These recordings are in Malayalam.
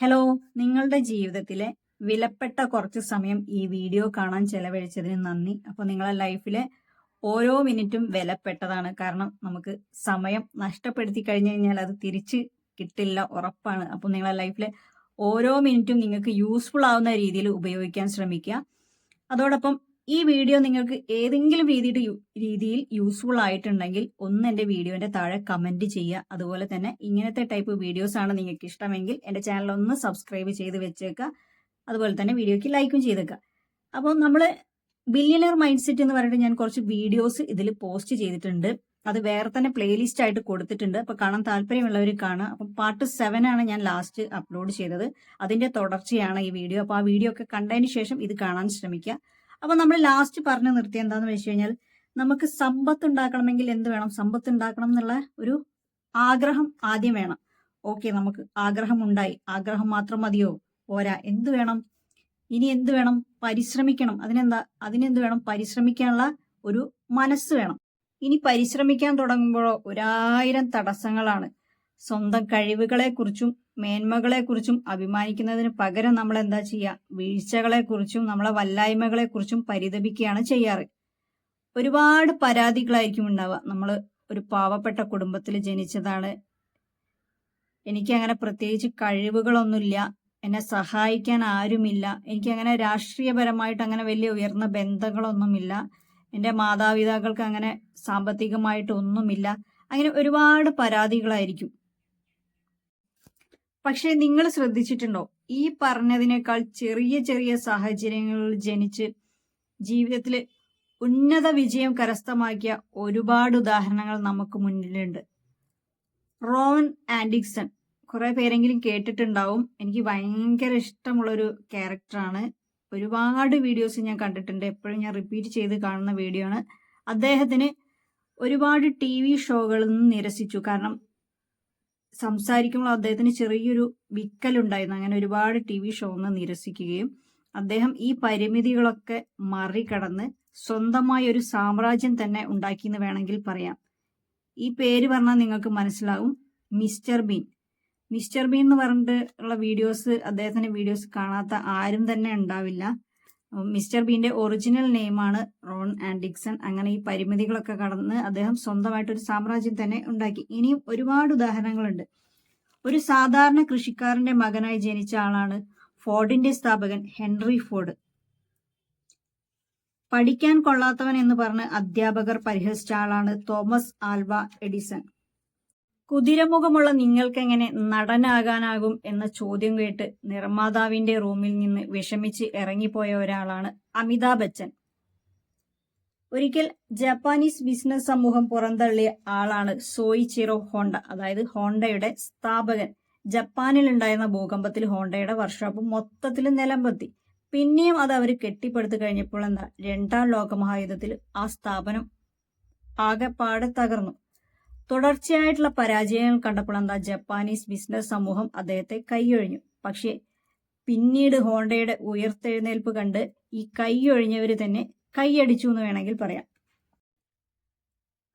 ഹലോ നിങ്ങളുടെ ജീവിതത്തിലെ വിലപ്പെട്ട കുറച്ച് സമയം ഈ വീഡിയോ കാണാൻ ചെലവഴിച്ചതിന് നന്ദി. അപ്പോൾ നിങ്ങളെ ലൈഫിലെ ഓരോ മിനിറ്റും വിലപ്പെട്ടതാണ്. കാരണം നമുക്ക് സമയം നഷ്ടപ്പെടുത്തി കഴിഞ്ഞു കഴിഞ്ഞാൽ അത് തിരിച്ച് കിട്ടില്ല ഉറപ്പാണ്. അപ്പോൾ നിങ്ങളെ ലൈഫിലെ ഓരോ മിനിറ്റും നിങ്ങൾക്ക് യൂസ്ഫുൾ ആവുന്ന രീതിയിൽ ഉപയോഗിക്കാൻ ശ്രമിക്കുക. അതോടൊപ്പം ഈ വീഡിയോ നിങ്ങൾക്ക് ഏതെങ്കിലും രീതിയിൽ രീതിയിൽ യൂസ്ഫുൾ ആയിട്ടുണ്ടെങ്കിൽ ഒന്ന് എന്റെ വീഡിയോന്റെ താഴെ കമന്റ് ചെയ്യുക. അതുപോലെ തന്നെ ഇങ്ങനത്തെ ടൈപ്പ് വീഡിയോസ് ആണ് നിങ്ങൾക്ക് ഇഷ്ടമെങ്കിൽ എന്റെ ചാനൽ ഒന്ന് സബ്സ്ക്രൈബ് ചെയ്ത് വെച്ചേക്കുക. അതുപോലെ തന്നെ വീഡിയോക്ക് ലൈക്കും ചെയ്തേക്കുക. അപ്പോൾ നമ്മൾ ബില്യണർ മൈൻഡ് സെറ്റ് എന്ന് പറഞ്ഞിട്ട് ഞാൻ കുറച്ച് വീഡിയോസ് ഇതിൽ പോസ്റ്റ് ചെയ്തിട്ടുണ്ട്. അത് വേറെ തന്നെ പ്ലേലിസ്റ്റ് ആയിട്ട് കൊടുത്തിട്ടുണ്ട്. അപ്പോൾ കാണാൻ താല്പര്യമുള്ളവർ കാണുക. അപ്പം പാർട്ട് സെവൻ ആണ് ഞാൻ ലാസ്റ്റ് അപ്ലോഡ് ചെയ്തത്. അതിന്റെ തുടർച്ചയാണ് ഈ വീഡിയോ അപ്പോൾ ആ വീഡിയോ ഒക്കെ കണ്ടതിന് ശേഷം ഇത് കാണാൻ ശ്രമിക്കുക. അപ്പൊ നമ്മൾ ലാസ്റ്റ് പറഞ്ഞു നിർത്തി എന്താന്ന് വെച്ച് കഴിഞ്ഞാൽ നമുക്ക് സമ്പത്ത് ഉണ്ടാക്കണമെങ്കിൽ എന്ത് വേണം? സമ്പത്ത് ഉണ്ടാക്കണം എന്നുള്ള ഒരു ആഗ്രഹം ആദ്യം വേണം. ഓക്കെ നമുക്ക് ആഗ്രഹം ഉണ്ടായി ആഗ്രഹം മാത്രം മതിയോ? പോരാ. എന്ത് വേണം? ഇനി എന്ത് വേണം? പരിശ്രമിക്കണം. അതിനെന്താ? അതിനെന്ത് വേണം? പരിശ്രമിക്കാനുള്ള ഒരു മനസ്സ് വേണം. ഇനി പരിശ്രമിക്കാൻ തുടങ്ങുമ്പോഴോ ഒരായിരം തടസ്സങ്ങളാണ്. സ്വന്തം കഴിവുകളെക്കുറിച്ചും മേന്മകളെക്കുറിച്ചും അഭിമാനിക്കുന്നതിന് പകരം നമ്മൾ എന്താ ചെയ്യുക വീഴ്ചകളെക്കുറിച്ചും നമ്മളെ വല്ലായ്മകളെക്കുറിച്ചും പരിതപിക്കുകയാണ് ചെയ്യാറ്. ഒരുപാട് പരാതികളായിരിക്കും ഉണ്ടാവുക. നമ്മൾ ഒരു പാവപ്പെട്ട കുടുംബത്തിൽ ജനിച്ചതാണ്. എനിക്ക് അങ്ങനെ പ്രത്യേകിച്ച് കഴിവുകളൊന്നുമില്ല. എന്നെ സഹായിക്കാൻ ആരുമില്ല. എനിക്ക് അങ്ങനെ രാഷ്ട്രീയപരമായിട്ട് അങ്ങനെ വലിയ ഉയർന്ന ബന്ധങ്ങളൊന്നുമില്ല. എന്റെ മാതാപിതാക്കൾക്ക് അങ്ങനെ സാമ്പത്തികമായിട്ട് ഒന്നുമില്ല അങ്ങനെ ഒരുപാട് പരാതികളായിരിക്കും. പക്ഷെ നിങ്ങൾ ശ്രദ്ധിച്ചിട്ടുണ്ടോ? ഈ പറഞ്ഞതിനേക്കാൾ ചെറിയ ചെറിയ സാഹചര്യങ്ങളിൽ ജനിച്ച് ജീവിതത്തിൽ ഉന്നത വിജയം കരസ്ഥമാക്കിയ ഒരുപാട് ഉദാഹരണങ്ങൾ നമുക്ക് മുന്നിലുണ്ട്. Rowan Atkinson. കുറെ പേരെങ്കിലും കേട്ടിട്ടുണ്ടാവും. എനിക്ക് ഭയങ്കര ഇഷ്ടമുള്ളൊരു ക്യാരക്ടറാണ്. ഒരുപാട് വീഡിയോസ് ഞാൻ കണ്ടിട്ടുണ്ട്. എപ്പോഴും ഞാൻ റിപ്പീറ്റ് ചെയ്ത് കാണുന്ന വീഡിയോ ആണ്. അദ്ദേഹത്തിന് ഒരുപാട് ടി വി ഷോകളിൽ നിന്ന് നിരസിച്ചു. കാരണം സംസാരിക്കുമ്പോൾ അദ്ദേഹത്തിന് ചെറിയൊരു വിക്കലുണ്ടായിരുന്നു. അങ്ങനെ ഒരുപാട് ടി വി ഷോ ഒന്ന് നിരസിക്കുകയും അദ്ദേഹം ഈ പരിമിതികളൊക്കെ മറികടന്ന് സ്വന്തമായ ഒരു സാമ്രാജ്യം തന്നെ ഉണ്ടാക്കിയെന്ന് വേണമെങ്കിൽ പറയാം. ഈ പേര് പറഞ്ഞാൽ നിങ്ങൾക്ക് മനസ്സിലാവും. Mister been. മിസ്റ്റർ ബീൻ എന്ന് പറഞ്ഞിട്ട് ഉള്ള വീഡിയോസ് അദ്ദേഹത്തിന്റെ വീഡിയോസ് കാണാത്ത ആരും തന്നെ ഉണ്ടാവില്ല. മിസ്റ്റർ ബീന്റെ ഒറിജിനൽ നെയിമാണ് റോൺ ആൻഡിക്സൺ അങ്ങനെ ഈ പരിമിതികളൊക്കെ കടന്ന് അദ്ദേഹം സ്വന്തമായിട്ട് ഒരു സാമ്രാജ്യം തന്നെ ഉണ്ടാക്കി. ഇനിയും ഒരുപാട് ഉദാഹരണങ്ങളുണ്ട്. ഒരു സാധാരണ കൃഷിക്കാരന്റെ മകനായി ജനിച്ച ആളാണ് ഫോർഡിന്റെ സ്ഥാപകൻ ഹെൻറി ഫോർഡ്. പഠിക്കാൻ കൊള്ളാത്തവൻ എന്ന് പറഞ്ഞ് അധ്യാപകർ പരിഹസിച്ച ആളാണ് തോമസ് ആൽവ എഡിസൺ. കുതിരമുഖമുള്ള നിങ്ങൾക്കെങ്ങനെ നടനാകാനാകും എന്ന ചോദ്യം കേട്ട് നിർമ്മാതാവിന്റെ റൂമിൽ നിന്ന് വിഷമിച്ച് ഇറങ്ങിപ്പോയ ഒരാളാണ് അമിതാഭ് ബച്ചൻ. ഒരിക്കൽ ജപ്പാനീസ് ബിസിനസ് സമൂഹം പുറന്തള്ളിയ ആളാണ് സോയിച്ചിറോ ഹോണ്ട അതായത് ഹോണ്ടയുടെ സ്ഥാപകൻ. ജപ്പാനിൽ ഉണ്ടായിരുന്ന ഭൂകമ്പത്തിൽ ഹോണ്ടയുടെ വർക്ക്ഷോപ്പ് മൊത്തത്തിൽ നിലമ്പത്തി പിന്നെയും അത് അവർ കെട്ടിപ്പടുത്തു കഴിഞ്ഞപ്പോൾ എന്താ രണ്ടാം ലോകമഹായുദ്ധത്തിൽ ആ സ്ഥാപനം ആകെപ്പാടെ തകർന്നു. തുടർച്ചയായിട്ടുള്ള പരാജയങ്ങൾ കണ്ടപ്പോൾ എന്താ ജപ്പാനീസ് ബിസിനസ് സമൂഹം അദ്ദേഹത്തെ കൈയൊഴിഞ്ഞു. പക്ഷേ പിന്നീട് ഹോണ്ടയുടെ ഉയർത്തെഴുന്നേൽപ്പ് കണ്ട് ഈ കൈയൊഴിഞ്ഞവർ തന്നെ കൈയടിച്ചു എന്ന് വേണമെങ്കിൽ പറയാം.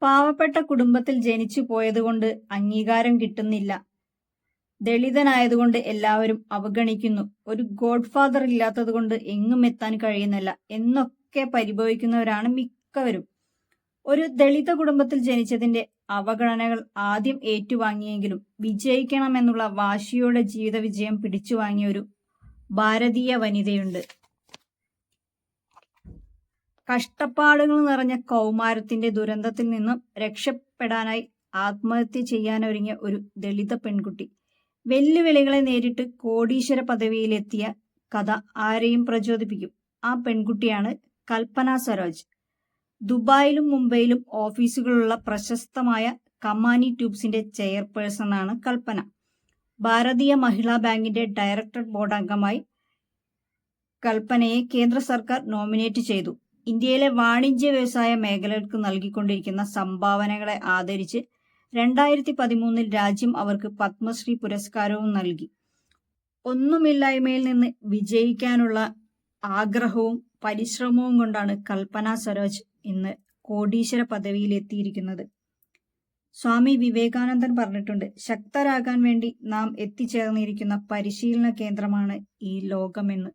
പാവപ്പെട്ട കുടുംബത്തിൽ ജനിച്ചു പോയതുകൊണ്ട് അംഗീകാരം കിട്ടുന്നില്ല. ദളിതനായതുകൊണ്ട് എല്ലാവരും അവഗണിക്കുന്നു. ഒരു ഗോഡ് ഫാദർ ഇല്ലാത്തതുകൊണ്ട് എങ്ങും എത്താൻ കഴിയുന്നില്ല എന്നൊക്കെ പരിഭവിക്കുന്നവരാണ് മിക്കവരും. ഒരു ദളിത കുടുംബത്തിൽ ജനിച്ചതിന്റെ അവഗണനകൾ ആദ്യം ഏറ്റുവാങ്ങിയെങ്കിലും വിജയിക്കണമെന്നുള്ള വാശിയോടെ ജീവിത വിജയം പിടിച്ചു വാങ്ങിയ ഒരു ഭാരതീയ വനിതയുണ്ട്. കഷ്ടപ്പാടുകൾ നിറഞ്ഞ കൗമാരത്തിന്റെ ദുരന്തത്തിൽ നിന്നും രക്ഷപ്പെടാനായി ആത്മഹത്യ ചെയ്യാനൊരുങ്ങിയ ഒരു ദളിത പെൺകുട്ടി. വെല്ലുവിളികളെ നേരിട്ട് കോടീശ്വര പദവിയിലെത്തിയ കഥ ആരെയും പ്രചോദിപ്പിക്കും. ആ പെൺകുട്ടിയാണ് കൽപ്പന സരോജ്. ദുബായിലും മുംബൈയിലും ഓഫീസുകളുള്ള പ്രശസ്തമായ കമാനി ട്യൂബ്സിന്റെ ചെയർപേഴ്സൺ ആണ് കൽപ്പന. ഭാരതീയ മഹിളാ ബാങ്കിന്റെ ഡയറക്ടർ ബോർഡ് അംഗമായി കൽപ്പനയെ കേന്ദ്ര സർക്കാർ നോമിനേറ്റ് ചെയ്തു. ഇന്ത്യയിലെ വാണിജ്യ വ്യവസായ മേഖലകൾക്ക് നൽകിക്കൊണ്ടിരിക്കുന്ന സംഭാവനകളെ ആദരിച്ച് രണ്ടായിരത്തി പതിമൂന്നിൽ രാജ്യം അവർക്ക് പത്മശ്രീ പുരസ്കാരവും നൽകി. ഒന്നുമില്ലായ്മയിൽ നിന്ന് വിജയിക്കാനുള്ള ആഗ്രഹവും പരിശ്രമവും കൊണ്ടാണ് കൽപ്പന സരോജ് ഇന്ന് കോടീശ്വര പദവിയിലെത്തിയിരിക്കുന്നത്. സ്വാമി വിവേകാനന്ദൻ പറഞ്ഞിട്ടുണ്ട് ശക്തരാകാൻ വേണ്ടി നാം എത്തിച്ചേർന്നിരിക്കുന്ന പരിശീലന കേന്ദ്രമാണ് ഈ ലോകമെന്ന്.